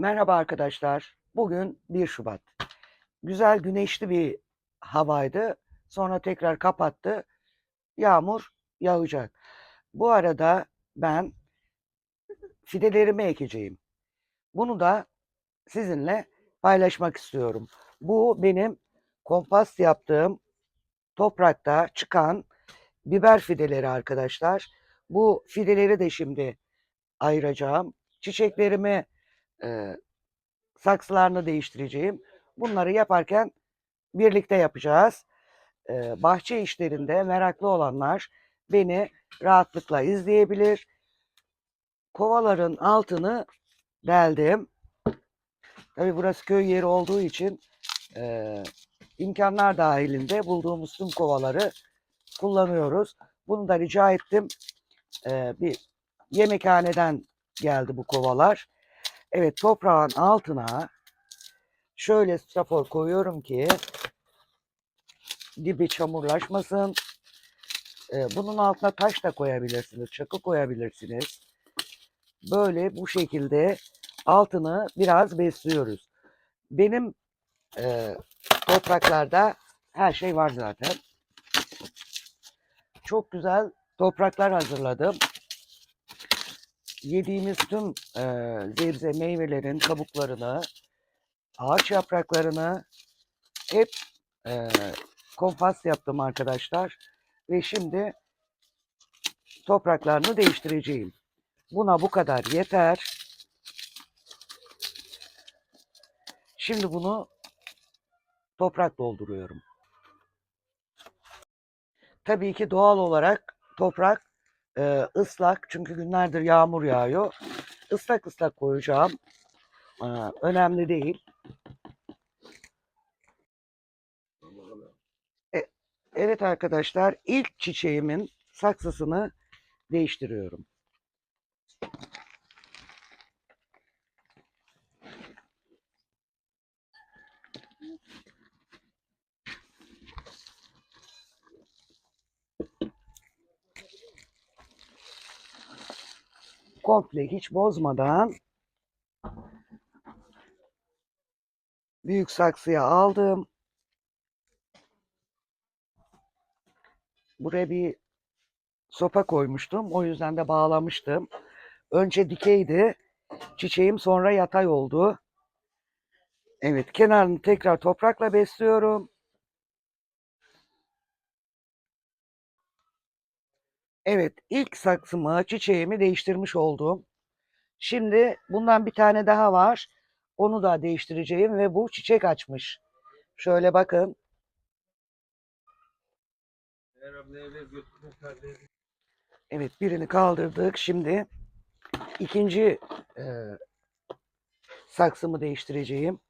Merhaba arkadaşlar. Bugün 1 Şubat. Güzel güneşli bir havaydı. Sonra tekrar kapattı. Yağmur yağacak. Bu arada ben fidelerimi ekeceğim. Bunu da sizinle paylaşmak istiyorum. Bu benim kompost yaptığım toprakta çıkan biber fideleri arkadaşlar. Bu fideleri de şimdi ayıracağım. Çiçeklerimi e, saksılarını değiştireceğim. Bunları yaparken birlikte yapacağız. E, bahçe işlerinde meraklı olanlar beni rahatlıkla izleyebilir. Kovaların altını deldim. Tabii burası köy yeri olduğu için e, imkanlar dahilinde bulduğumuz tüm kovaları kullanıyoruz. Bunu da rica ettim. E, bir yemekhaneden geldi bu kovalar. Evet toprağın altına şöyle strafor koyuyorum ki dibi çamurlaşmasın. Ee, bunun altına taş da koyabilirsiniz, çakı koyabilirsiniz. Böyle bu şekilde altını biraz besliyoruz. Benim e, topraklarda her şey var zaten. Çok güzel topraklar hazırladım yediğimiz tüm e, zebze meyvelerin kabuklarını, ağaç yapraklarını hep e, kompost yaptım arkadaşlar. Ve şimdi topraklarını değiştireceğim. Buna bu kadar yeter. Şimdi bunu toprak dolduruyorum. Tabii ki doğal olarak toprak e, ıslak çünkü günlerdir yağmur yağıyor. Islak ıslak koyacağım. E, önemli değil. E, evet arkadaşlar ilk çiçeğimin saksısını değiştiriyorum. Komple hiç bozmadan büyük saksıya aldım. Buraya bir sopa koymuştum. O yüzden de bağlamıştım. Önce dikeydi. Çiçeğim sonra yatay oldu. Evet kenarını tekrar toprakla besliyorum. Evet, ilk saksımı, çiçeğimi değiştirmiş oldum. Şimdi bundan bir tane daha var. Onu da değiştireceğim ve bu çiçek açmış. Şöyle bakın. Evet, birini kaldırdık. Şimdi ikinci e, saksımı değiştireceğim.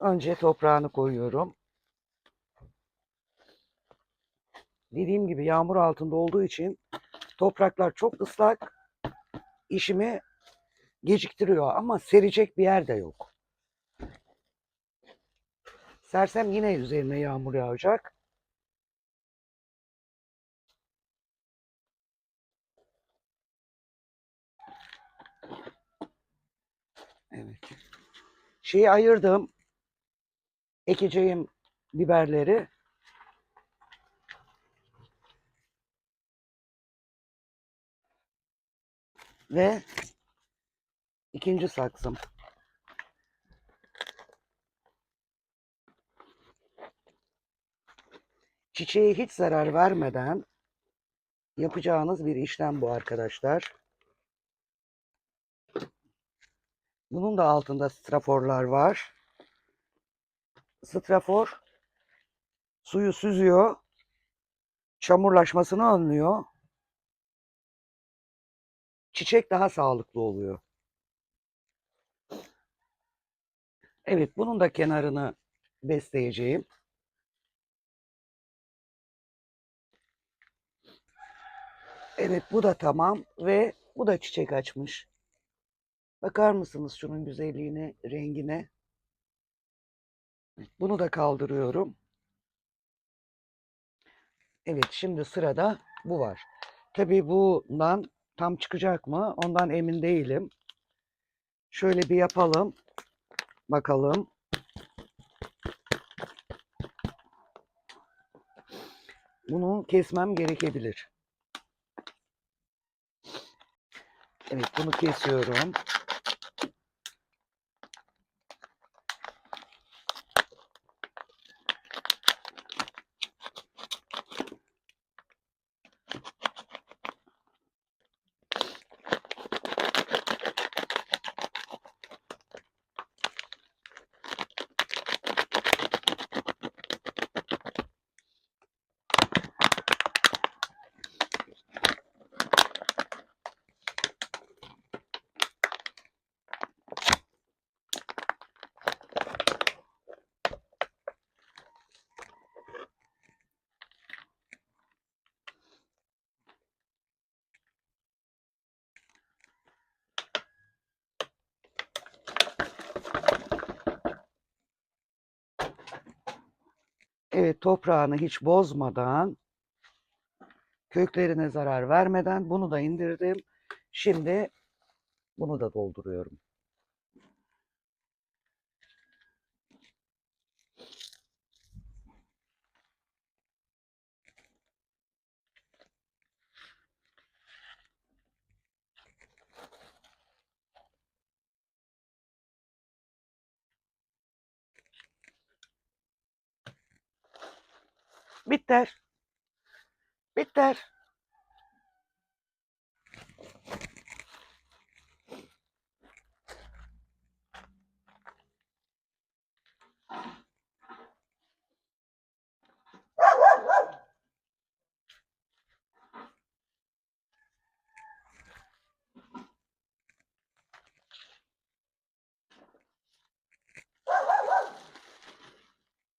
Önce toprağını koyuyorum. Dediğim gibi yağmur altında olduğu için topraklar çok ıslak. işimi geciktiriyor ama serecek bir yer de yok. Sersem yine üzerine yağmur yağacak. Evet. Şeyi ayırdım. Ekeceğim biberleri. Ve ikinci saksım. Çiçeğe hiç zarar vermeden yapacağınız bir işlem bu arkadaşlar. Bunun da altında straforlar var. Strafor suyu süzüyor. Çamurlaşmasını önlüyor çiçek daha sağlıklı oluyor. Evet bunun da kenarını besleyeceğim. Evet bu da tamam ve bu da çiçek açmış. Bakar mısınız şunun güzelliğine, rengine? Bunu da kaldırıyorum. Evet şimdi sırada bu var. Tabii bundan Tam çıkacak mı? Ondan emin değilim. Şöyle bir yapalım. Bakalım. Bunu kesmem gerekebilir. Evet bunu kesiyorum. Evet toprağını hiç bozmadan köklerine zarar vermeden bunu da indirdim. Şimdi bunu da dolduruyorum. Bitter. Bitter.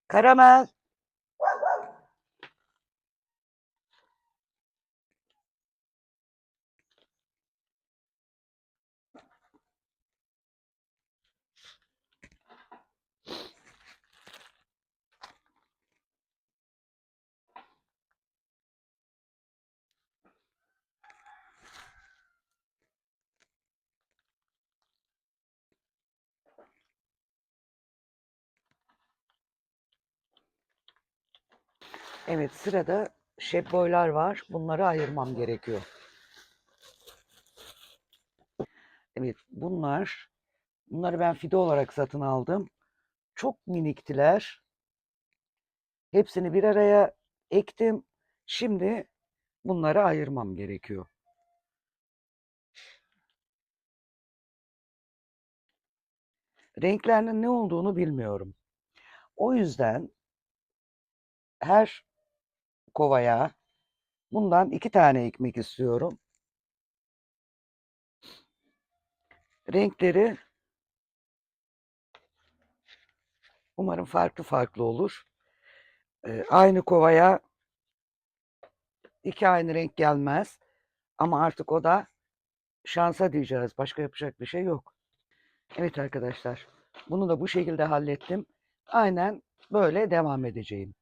Karamel. Evet sırada şebboylar var. Bunları ayırmam gerekiyor. Evet bunlar bunları ben fide olarak satın aldım. Çok miniktiler. Hepsini bir araya ektim. Şimdi bunları ayırmam gerekiyor. Renklerinin ne olduğunu bilmiyorum. O yüzden her kovaya bundan iki tane ekmek istiyorum. Renkleri umarım farklı farklı olur. Ee, aynı kovaya iki aynı renk gelmez. Ama artık o da şansa diyeceğiz. Başka yapacak bir şey yok. Evet arkadaşlar. Bunu da bu şekilde hallettim. Aynen böyle devam edeceğim.